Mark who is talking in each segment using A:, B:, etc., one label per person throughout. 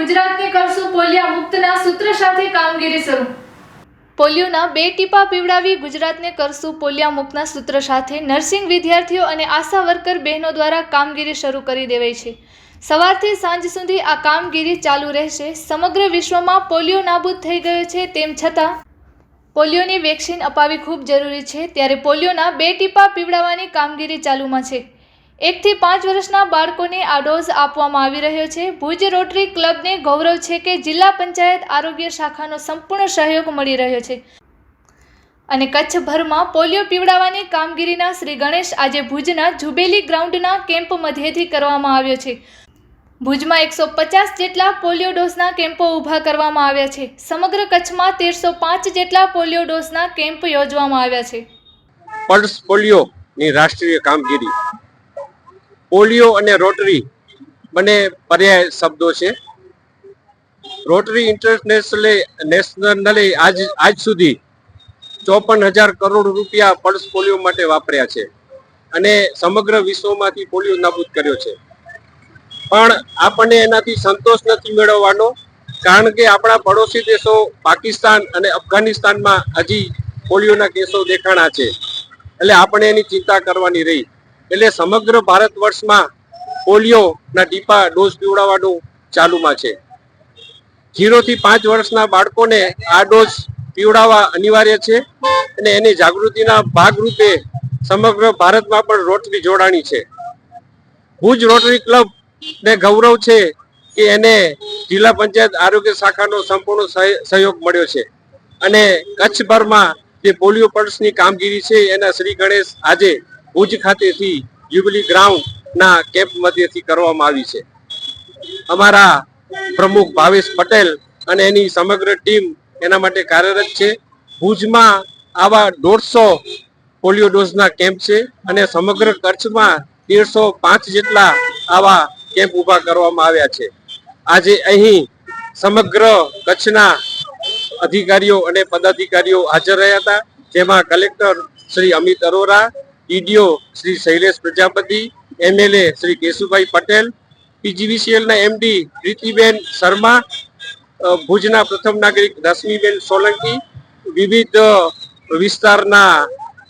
A: ગુજરાતને કરશું પોલિયા મુક્તના સૂત્ર સાથે કામગીરી શરૂ. પોલિયોના બે ટીપા પીવડાવી ગુજરાતને કરશું પોલિયા મુક્તના સૂત્ર સાથે. નર્સિંગ વિદ્યાર્થીઓ અને આશા વર્કર બહેનો દ્વારા કામગીરી શરૂ કરી દેવાઈ છે. સવારથી સાંજ સુધી આ કામગીરી ચાલુ રહેશે. સમગ્ર વિશ્વમાં પોલિયો નાબૂદ થઈ ગયો છે તેમ છતાં પોલિયોની વેક્સિન અપાવી ખૂબ જરૂરી છે. ત્યારે પોલિયોના બે ટીપા પીવડાવવાની કામગીરી ચાલુમાં છે. એકથી પાંચ વર્ષના બાળકોને આ ડોઝ આપવામાં આવી રહ્યો છે. ભુજ રોટરી ક્લબને ગૌરવ છે કે જિલ્લા પંચાયત આરોગ્ય શાખાનો સંપૂર્ણ સહયોગ મળી રહ્યો છે. અને કચ્છભરમાં પોલિયો પીવડાવવાની કામગીરીના શ્રી ગણેશ આજે ભુજના જુબેલી ગ્રાઉન્ડના કેમ્પ મધ્યેથી કરવામાં આવ્યો છે. ભુજમાં એકસો પચાસ જેટલા પોલિયો ડોઝના કેમ્પો ઊભા કરવામાં આવ્યા છે. સમગ્ર કચ્છમાં તેરસો પાંચ જેટલા પોલિયો ડોઝના કેમ્પ યોજવામાં આવ્યા છે.
B: પલ્સ પોલિયોની રાષ્ટ્રીય કામગીરી પોલિયો અને રોટરી બંને પર્યાય શબ્દો છે. રોટરી ઇન્ટરનેશનલે નેશનલે આજ આજ સુધી ચોપન હજાર કરોડ રૂપિયા પલ્સ પોલિયો માટે વાપર્યા છે અને સમગ્ર વિશ્વમાંથી પોલિયો નાબૂદ કર્યો છે. પણ આપણને એનાથી સંતોષ નથી મેળવવાનો કારણ કે આપણા પડોશી દેશો પાકિસ્તાન અને અફઘાનિસ્તાનમાં હજી પોલિયોના કેસો દેખાણા છે. એટલે આપણે એની ચિંતા કરવાની રહી. એટલે સમગ્ર ભારત વર્ષમાં પોલિયોના ટીપા ડોઝ પીવડાવવાનું ચાલુમાં છે. થી પાંચ વર્ષના બાળકોને આ ડોઝ પીવડાવવા અનિવાર્ય છે અને એની જાગૃતિના ભાગરૂપે સમગ્ર ભારતમાં પણ રોટરી જોડાણી છે. ભુજ રોટરી ક્લબ ને ગૌરવ છે કે એને જિલ્લા પંચાયત આરોગ્ય શાખાનો સંપૂર્ણ સહ- સહયોગ મળ્યો છે. અને કચ્છભરમાં જે પોલિયો પલ્સની કામગીરી છે એના શ્રી ગણેશ આજે ભુજ ખાતેથી જ્યુબિલી ગ્રાઉન્ડ ના કેમ્પ મધ્યથી કરવામાં આવી છે. અમારા પ્રમુખ ભાવેશ પટેલ અને એની સમગ્ર ટીમ એના માટે કાર્યરત છે. ભુજમાં આવા દોઢસો પોલિયો ડોઝના કેમ્પ છે અને સમગ્ર કચ્છમાં તેરસો પાંચ જેટલા આવા કેમ્પ ઊભા કરવામાં આવ્યા છે. આજે અહીં સમગ્ર કચ્છના અધિકારીઓ અને પદાધિકારીઓ હાજર રહ્યા હતા, જેમાં collector Shri Amit Arora EDO Shri Shailesh Prajapati, MLA Shri Keshubhai Patel, પીજીવીસીએલના MD Pritiben Sharma ભુજના પ્રથમ નાગરિક રશ્મિબેન સોલંકી, વિવિધ વિસ્તારના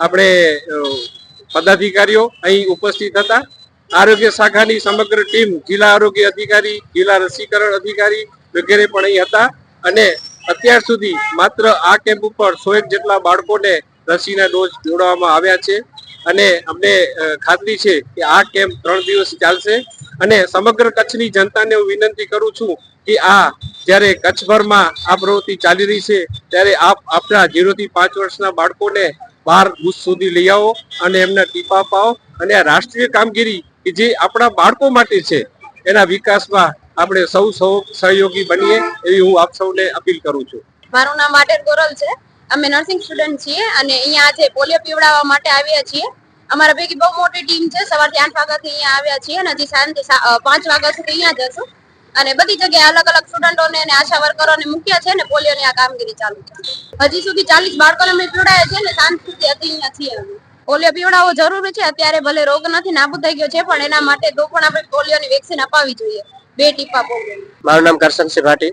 B: આપણે પદાધિકારીઓ અહીં ઉપસ્થિત હતા. આરોગ્ય શાખાની સમગ્ર ટીમ જિલ્લા આરોગ્ય અધિકારી, જિલ્લા રસીકરણ અધિકારી વગેરે પણ અહીં હતા અને અત્યાર સુધી માત્ર આ કેમ્પ ઉપર સો જેટલા બાળકોને રસીના ડોઝ જોડવામાં આવ્યા છે. અને અમને ખાતરી છે કે આ કેમ્પ ત્રણ દિવસ ચાલશે. અને સમગ્ર કચ્છની જનતાને હું વિનંતી કરું છું કે આ જ્યારે કચ્છભરમાં આ પ્રવૃત્તિ ચાલી રહી છે, ત્યારે આપ આપણા ઝીરો થી પાંચ વર્ષના બાળકોને બહાર ભુજ સુધી લઈ આવો અને એમના ટીપા પાઓ અને આ રાષ્ટ્રીય કામગીરી કે જે આપણા બાળકો માટે છે, એના વિકાસમાં આપણે સૌ સૌ સહયોગી બનીએ એવી હું આપ સૌને અપીલ કરું છું.
C: મારું નામ વાટેર ગોરલ છે. અમે નર્સિંગ સ્ટુડન્ટ છીએ અને અહીંયા આજે પોલિયો પીવડાવવા માટે આવ્યા છીએ. અમારા ભેગી બહુ મોટી ટીમ છે. સવારથી આઠ વાગ્યાથી અહીંયા આવ્યા છીએ અને હજી સાંજે પાંચ વાગ્યા સુધી અહીંયા જશું અને બધી જગ્યાએ અલગ અલગ સ્ટુડન્ટોને અને આશા વર્કરોને મૂક્યા છે અને પોલિયોની આ કામગીરી ચાલુ છે. હજી સુધી ચાલીસ બાળકોને અમે પીવડાયા છે ને સાંજ સુધી હતી અહીંયા છીએ અમે. પોલિયો પીવડાવવો જરૂરી છે. અત્યારે ભલે રોગ નથી, નાબૂદ થઈ ગયો છે, પણ એના માટે તો પણ આપણે પોલિયોની વેક્સિન અપાવી જોઈએ. બે ટીપા પોલિયો
D: મારું નામ કરશનસિંહ ભાટી.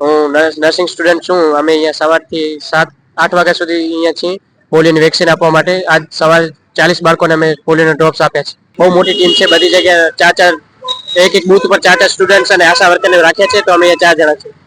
D: હું નર્સ- નર્સિંગ સ્ટુડન્ટ છું. અમે અહીંયા સવારથી સાત, આઠ વાગ્યા સુધી અહીંયા છીએ પોલિયોની વેક્સિન આપવા માટે. આજ સવારે ચાલીસ બાળકોને અમે પોલિયોના ડ્રોપ્સ આપ્યા છે. બહુ મોટી ટીમ છે. બધી જગ્યાએ ચાર ચાર, એક એક બૂથ ઉપર ચાર ચાર સ્ટુડન્ટ્સ અને આશા વર્કરને રાખ્યા છે તો અમે ચાર જણા છે